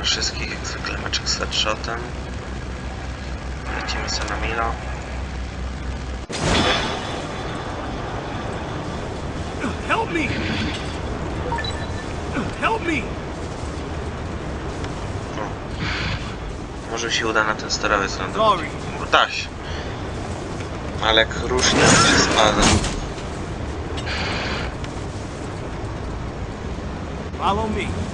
Dobra, wszystkich jak zwykle meczek z headshotem. Lecimy sobie na Milo. Help me! Help me! O. Może się uda na ten sterowiec lądować. No da się. Ale jak rusznie się spada. Follow me.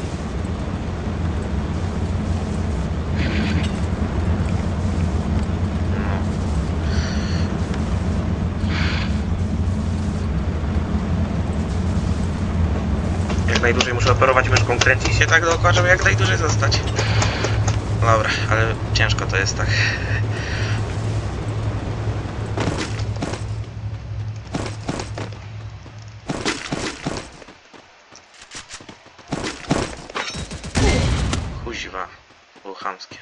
No. Jak najdłużej muszę operować myszką, kręcić się tak dookoła, żeby jak najdłużej zostać. Dobra, ale ciężko to jest tak. Kuźwa, było.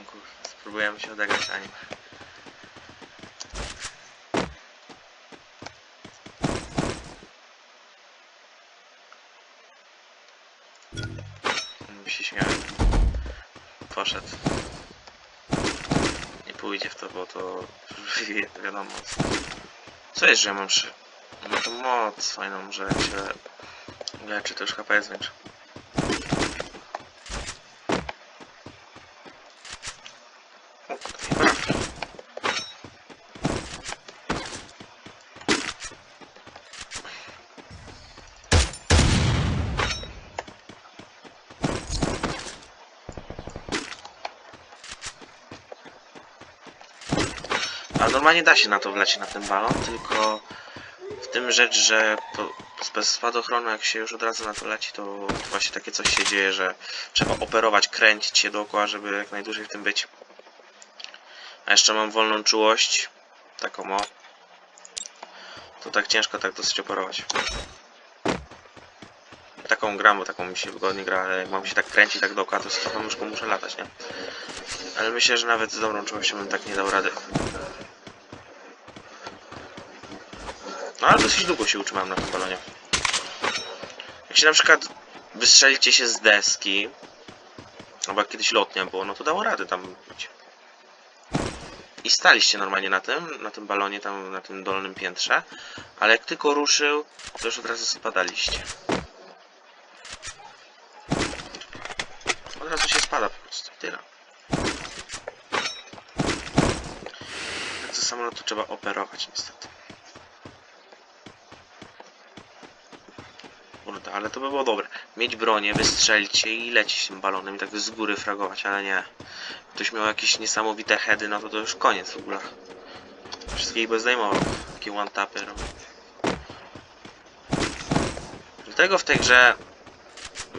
O kurwa, Spróbujemy się odegrać na nim. Się śmiałem. Poszedł. Nie pójdzie w to, bo to wi- wiadomo. Co jest, że ja mam szy... No to moc fajną, że się leczy, to już HP jest Normalnie da się na to wlecieć na ten balon, tylko w tym rzecz, że bez spadochronu jak się już od razu na to leci, to właśnie takie coś się dzieje, że trzeba operować, kręcić się dookoła, żeby jak najdłużej w tym być. A jeszcze mam wolną czułość, taką o. To tak ciężko tak dosyć operować. Taką gram, bo taką mi się wygodnie gra, ale jak mam się tak kręcić tak dookoła, to z trochę muszę latać, nie? Ale myślę, że nawet z dobrą czułością bym tak nie dał rady. No ale dosyć długo się utrzymałem na tym balonie. Jak się na przykład wystrzelicie się z deski, albo jak kiedyś lotnia było, no to dało radę tam być. I staliście normalnie na tym, na tym balonie, tam na tym dolnym piętrze, ale jak tylko ruszył, to już od razu spadaliście. Od razu się spada po prostu, tyle. Tak to samolotu trzeba operować niestety. Ale to by było dobre. Mieć bronię, wystrzelić się i lecieć tym balonem i tak z góry fragować, ale nie. Ktoś miał jakieś niesamowite heady, no to to już koniec w ogóle. Wszystkich by zdejmował. Takie one-tapy robił. Dlatego w tej grze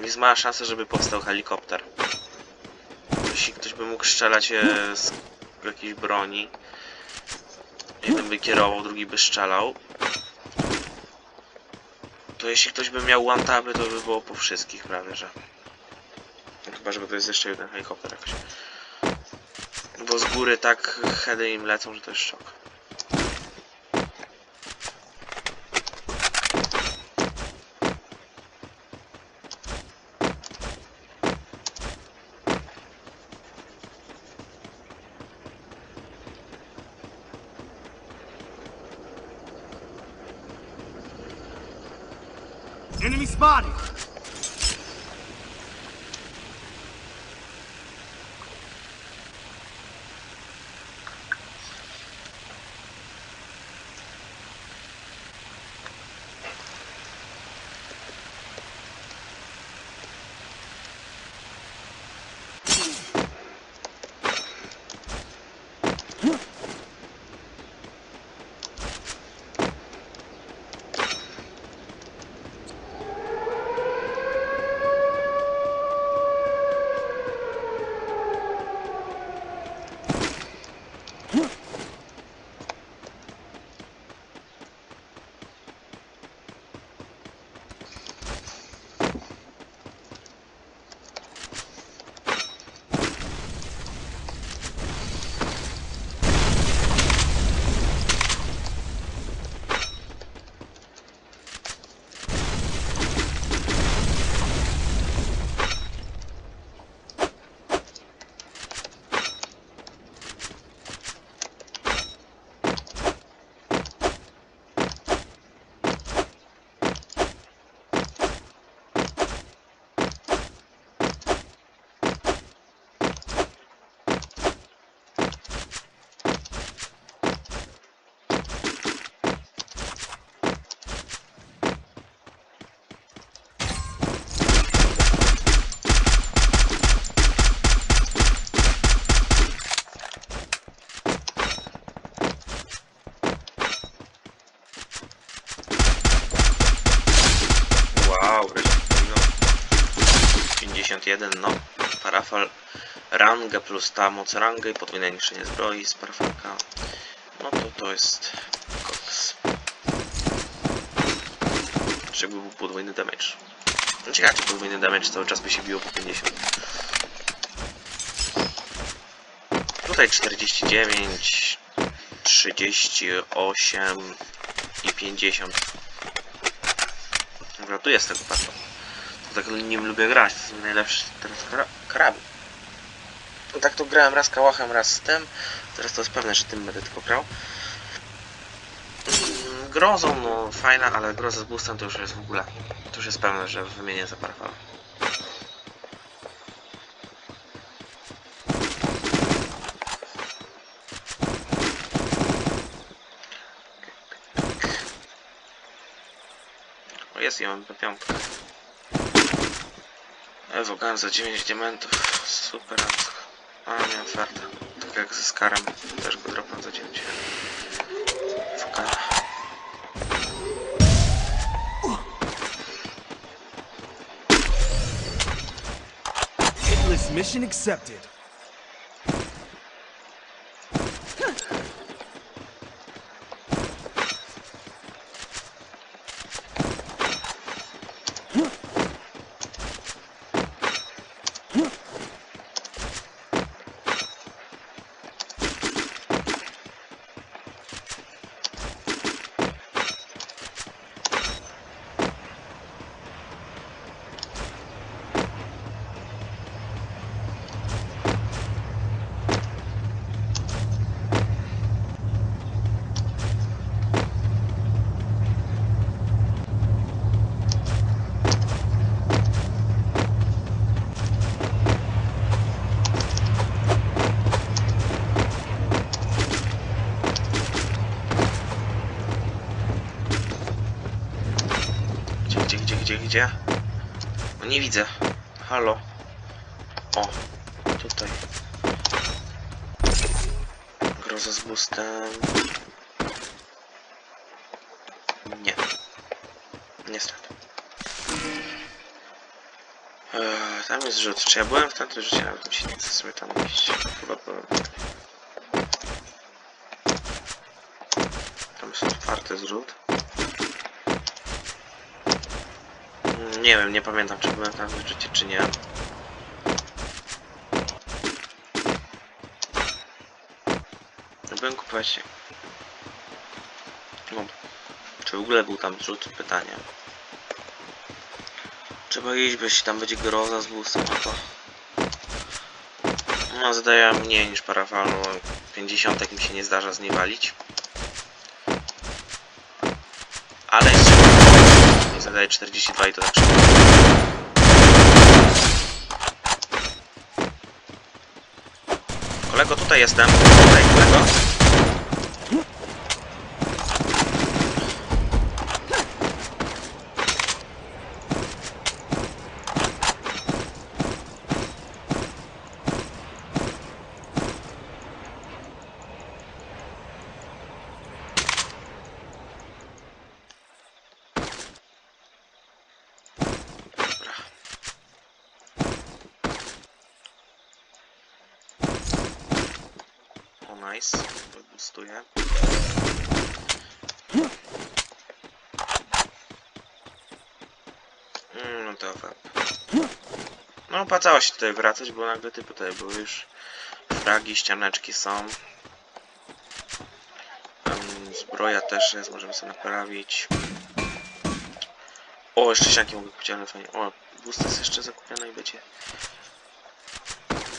jest mała szansa, żeby powstał helikopter. Jeśli ktoś by mógł strzelać e, z jakiejś broni, jeden by kierował, drugi by strzelał, to jeśli ktoś by miał one-tapy, to by było po wszystkich prawie, że. No Chyba, żeby to jest jeszcze jeden helikopter jakoś. Bo z góry tak heady im lecą, że to jest szok. Enemy spotted! Rangę plus ta moc rangę i podwójne niszczenie zbroi z parafalka. No to to jest koks. Żeby był podwójny damage. No ciekawe, czy podwójny damage cały czas by się biło po 50. Tutaj 49, 38 i 50. Dobra, tu jest tego patrz. Tak nim lubię grać, to są najlepsze teraz kra kraby. Tak to grałem raz kałachem, raz z tym. Teraz to jest pewne, że tym będę tylko grał. Mm, Grozą, no fajna, ale groza z boostem to już jest w ogóle. To już jest pewne, że wymienię za parafala. O jest, ja mam P5. Ewo Gun za 9 diamentów. Super. A nie oferta. Tak jak ze Skarem. Też go dropnę za 9. Fuka. Mission accepted. Gdzie, gdzie? No nie widzę. Halo. O. Tutaj. Groza z boostem. Nie. Niestety. Eee, tam jest rzut. Czy ja byłem w tamtym rzucie? Nawet mi się nie chce sobie tam iść. Chyba byłem. Tam jest otwarty zrzut. Mm, Nie wiem, nie pamiętam czy byłem tam w życiu czy nie. Byłem kupować. No, czy w ogóle był tam zrzut? Pytanie. Trzeba iść, bo tam będzie groza z busem, no to... No, zadaje mniej niż parafalu. 50 mi się nie zdarza z niej walić. Ale jeszcze nie zadaje 42 i to tak szybko. Kolego, tutaj jestem. Tutaj, kolego. Nice. Boostuję. Mm, no to fap. No, opłacało się tutaj wracać, bo nagle typy tutaj były już fragi, ścianeczki są. Em, Zbroja też jest, możemy sobie naprawić. O, jeszcze sianki mogę kupić, ale fajnie. O, boost jest jeszcze zakupiony i będzie.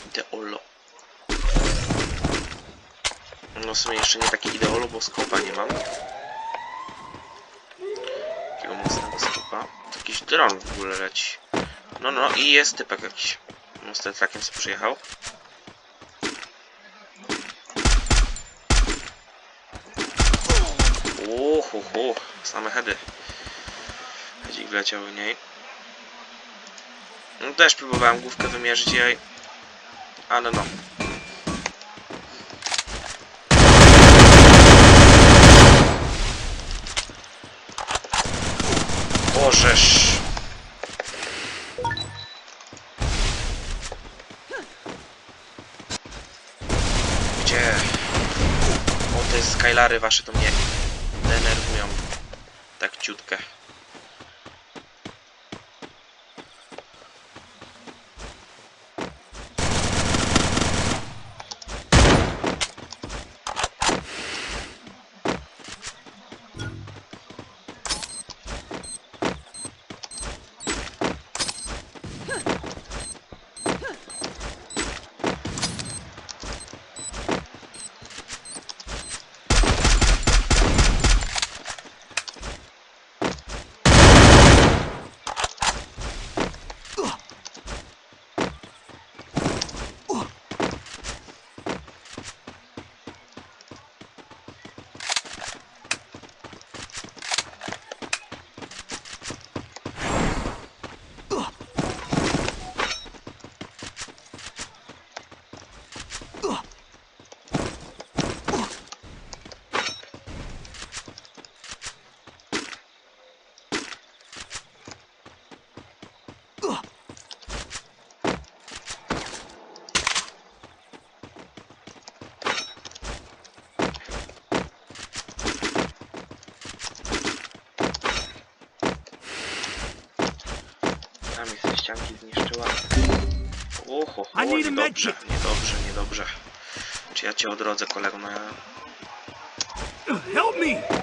Ideolo. No w sumie jeszcze nie taki ideolo, bo skopa nie mam. Takiego mocnego skopa. To jakiś dron w ogóle leci. No, no i jest typek jakiś. Z trakiem sobie przyjechał. Uhuhu, same heady. Hedzik wleciał w niej. No też próbowałem główkę wymierzyć jej. Ale no. możesz. Gdzie? O, te Skylary wasze to mnie denerwują. Tak ciutkę. Ścianki zniszczyła. Oho, o, niedobrze, niedobrze, niedobrze. Czy ja cię odrodzę, kolego? Help me!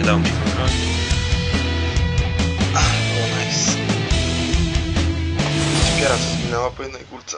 Nie dało mi się kontrolić. Ach, było nice. Wspiera co zginęła po jednej kulce.